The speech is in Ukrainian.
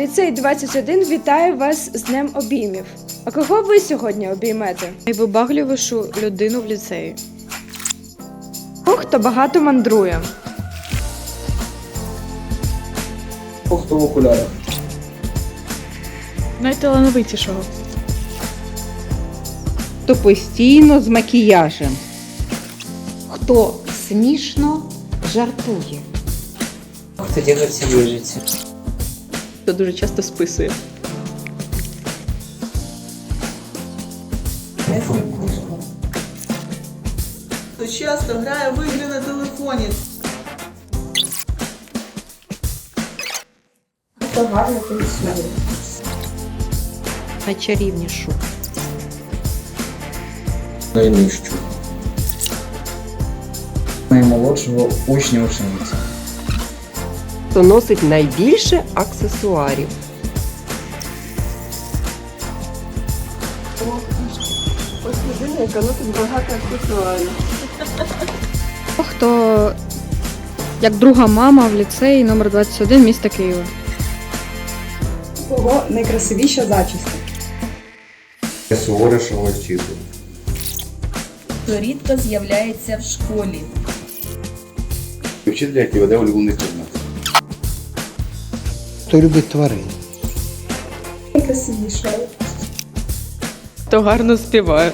Ліцей 21 вітає вас з Днем обіймів. А кого ви сьогодні обіймете? Найвибагливішу людину в ліцеї. Того, хто багато мандрує. Хто в окулярах? Найталановитішого. хто постійно з макіяжем. хто смішно жартує. Хто дивиться вижиці. Хто дуже часто списує. Хто часто грає в ігри на телефоні. Це Найчарівнішу. Найнижчу. Наймолодшого учня учениця. Хто носить найбільше аксесуарів. Ось Хто як друга мама в ліцеї номер 21 міста Києва. Кого найкрасивіша зачіска? суворішого вчителя. Хто рідко з'являється в школі. Вчитель, який веде улюблений предмет. Хто любить тварин. Найкрасивіша. Хто гарно співає.